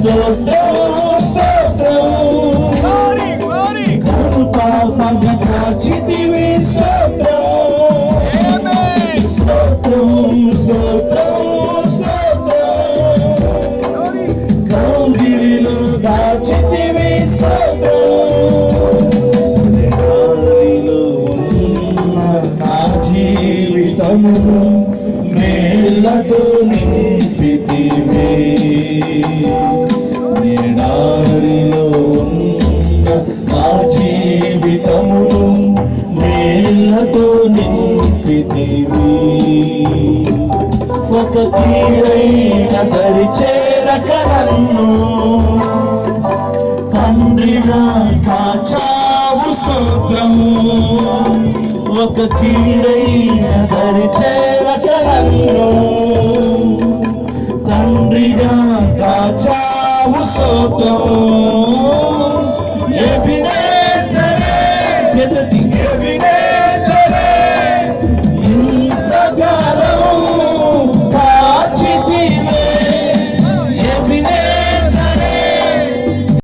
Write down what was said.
స్తోత్రం స్తోత్రం కృపాపగ కాచితివి స్తోత్రం స్తోత్రం స్తోత్రం స్తోత్రం కౌగిలిలో దాచితివి స్తోత్రం ఉన్న నా జీవితము నింపితివి ఒక తీరైన దరి చేరక నన్ను తండ్రిగా కాచావు సూత్రము. ఒక తీరైన దరి చేరక నన్ను తండ్రిగా కాచావు సూత్రము.